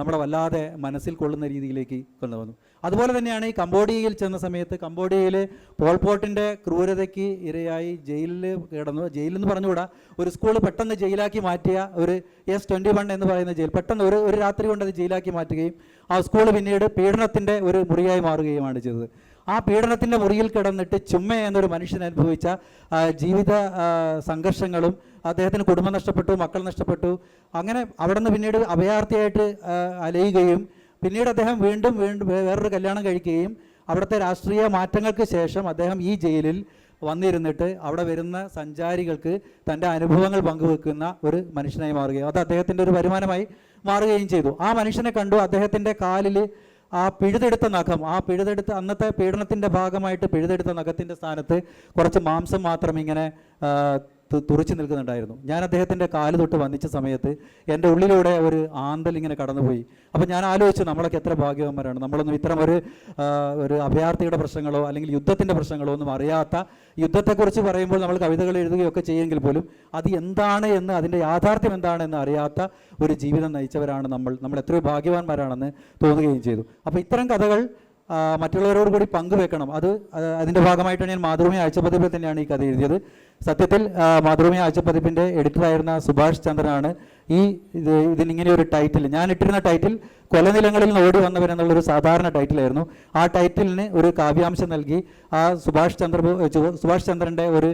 നമ്മളെ വല്ലാതെ മനസ്സിൽ കൊള്ളുന്ന രീതിയിലേക്ക് കൊണ്ടുവന്നു അതുപോലെ തന്നെയാണ് ഈ കംബോഡിയയിൽ ചെന്ന സമയത്ത് കംബോഡിയയിൽ പോൾപോട്ടിന്റെ ക്രൂരതയ്ക്ക് ഇരയായി ജയിലിൽ കിടന്നു. ജയിലെന്ന് പറഞ്ഞുകൂടാ ഒരു സ്കൂൾ പെട്ടെന്ന് ജയിലാക്കി മാറ്റിയ ഒരു എസ് ട്വന്റി വൺ എന്ന് പറയുന്ന ജയിൽ പെട്ടെന്ന് ഒരു ഒരു രാത്രി കൊണ്ട് അത് ജയിലാക്കി മാറ്റുകയും ആ സ്കൂൾ പിന്നീട് പീഡനത്തിന്റെ ഒരു മുറിയായി മാറുകയുമാണ് ചെയ്തത്. ആ പീഡനത്തിന്റെ മുറിയിൽ കിടന്നിട്ട് ചുമ്മ എന്നൊരു മനുഷ്യൻ അനുഭവിച്ച ജീവിത സംഘർഷങ്ങളും അദ്ദേഹത്തിന് കുടുംബം നഷ്ടപ്പെട്ടു മക്കൾ നഷ്ടപ്പെട്ടു. അങ്ങനെ അവിടെ നിന്ന് പിന്നീട് അഭയാർത്ഥിയായിട്ട് അലയുകയും പിന്നീട് അദ്ദേഹം വീണ്ടും വീണ്ടും വേറൊരു കല്യാണം കഴിക്കുകയും അവിടുത്തെ രാഷ്ട്രീയ മാറ്റങ്ങൾക്ക് ശേഷം അദ്ദേഹം ഈ ജയിലിൽ വന്നിരുന്നിട്ട് അവിടെ വരുന്ന സഞ്ചാരികൾക്ക് തന്റെ അനുഭവങ്ങൾ പങ്കുവെക്കുന്ന ഒരു മനുഷ്യനായി മാറുകയും അത് അദ്ദേഹത്തിന്റെ ഒരു വരുമാനമായി മാറുകയും ചെയ്തു. ആ മനുഷ്യനെ കണ്ടു അദ്ദേഹത്തിന്റെ കാലിൽ ആ പിഴുതെടുത്ത നഖം ആ പിഴുതെടുത്ത അന്നത്തെ പീഡനത്തിന്റെ ഭാഗമായിട്ട് പിഴുതെടുത്ത നഖത്തിന്റെ സ്ഥാനത്ത് കുറച്ച് മാംസം മാത്രം ഇങ്ങനെ തുറിച്ച് നിൽക്കുന്നുണ്ടായിരുന്നു. ഞാൻ അദ്ദേഹത്തിന്റെ കാൽ തൊട്ട് വന്നിച്ച സമയത്ത് എന്റെ ഉള്ളിലൂടെ ഒരു ആന്തൽ ഇങ്ങനെ കടന്നുപോയി. അപ്പോൾ ഞാൻ ആലോചിച്ചു നമ്മളൊക്കെ എത്ര ഭാഗ്യവന്മാരാണ്. നമ്മളൊന്നും ഇത്തരം ഒരു ഒരു അഭയാർത്ഥിയുടെ പ്രശ്നങ്ങളോ അല്ലെങ്കിൽ യുദ്ധത്തിന്റെ പ്രശ്നങ്ങളോ ഒന്നും അറിയാത്ത യുദ്ധത്തെക്കുറിച്ച് പറയുമ്പോൾ നമ്മൾ കവിതകൾ എഴുതുകയൊക്കെ ചെയ്യുമെങ്കിൽ പോലും അത് എന്താണ് എന്ന് അതിന്റെ യാഥാർത്ഥ്യം എന്താണെന്ന് അറിയാത്ത ഒരു ജീവിതം നയിച്ചവരാണ് നമ്മൾ. നമ്മൾ എത്രയോ ഭാഗ്യവാന്മാരാണെന്ന് തോന്നുകയും ചെയ്തു. അപ്പോൾ ഇത്തരം കഥകൾ മറ്റുള്ളവരോട് കൂടി പങ്കുവെക്കണം. അത് അതിന്റെ ഭാഗമായിട്ടാണ് ഞാൻ മാതൃഭൂമി ആഴ്ചപ്പതിപ്പിൽ തന്നെയാണ് ഈ കഥ എഴുതിയത്. സത്യത്തിൽ മാതൃഭൂമി ആഴ്ചപ്പതിപ്പിന്റെ എഡിറ്ററായിരുന്ന സുഭാഷ് ചന്ദ്രനാണ് ഈ ഇത് ഇതിനിങ്ങനെ ഒരു ടൈറ്റിൽ. ഞാൻ ഇട്ടിരുന്ന ടൈറ്റിൽ കൊലനിലങ്ങളിൽ നിന്ന് ഓടി എന്നുള്ളൊരു സാധാരണ ടൈറ്റിലായിരുന്നു. ആ ടൈറ്റിലിന് ഒരു കാവ്യാംശം നൽകി ആ സുഭാഷ് ചന്ദ്ര സുഭാഷ് ചന്ദ്രന്റെ ഒരു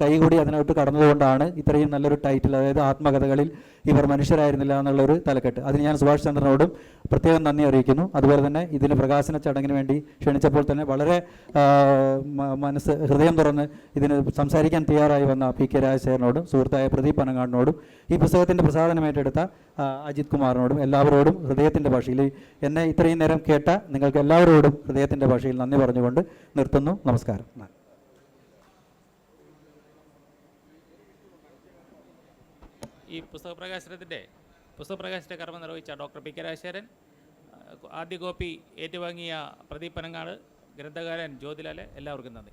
കൈ കൂടി അതിനകത്ത് കടന്നതുകൊണ്ടാണ് ഇത്രയും നല്ലൊരു ടൈറ്റിൽ. അതായത് ആത്മകഥകളിൽ ഇവർ മനുഷ്യരായിരുന്നില്ല എന്നുള്ളൊരു തലക്കെട്ട്. അതിന് ഞാൻ സുഭാഷ് ചന്ദ്രനോടും പ്രത്യേകം നന്ദി അറിയിക്കുന്നു. അതുപോലെ തന്നെ ഇതിന് പ്രകാശന ചടങ്ങിന് വേണ്ടി ക്ഷണിച്ചപ്പോൾ തന്നെ വളരെ മനസ്സ് ഹൃദയം തുറന്ന് ഇതിന് സംസാരിക്കാൻ തയ്യാറായി വന്ന പി കെ രാജശേഖരനോടും സുഹൃത്തായ പ്രദീപ് പനങ്ങാടിനോടും ഈ പുസ്തകത്തിന്റെ പ്രസാധനം ഏറ്റെടുത്ത അജിത് കുമാറിനോടും എല്ലാവരോടും ഹൃദയത്തിന്റെ ഭാഷയിൽ എന്നെ ഇത്രയും നേരം കേട്ട നിങ്ങൾക്ക് എല്ലാവരോടും ഹൃദയത്തിന്റെ ഭാഷയിൽ നന്ദി പറഞ്ഞുകൊണ്ട് നിർത്തുന്നു. നമസ്കാരം. ഈ പുസ്തക പ്രകാശനത്തിന്റെ പുസ്തക പ്രകാശന കർമ്മം നിർവഹിച്ച ഡോക്ടർ പി കെ രാജശേഖരൻ ആദ്യ കോപ്പി ഏറ്റുവാങ്ങിയ പ്രദീപ് പനങ്ങാട് ഗ്രന്ഥകാരൻ ജ്യോതിലാൽ എല്ലാവർക്കും നന്ദി.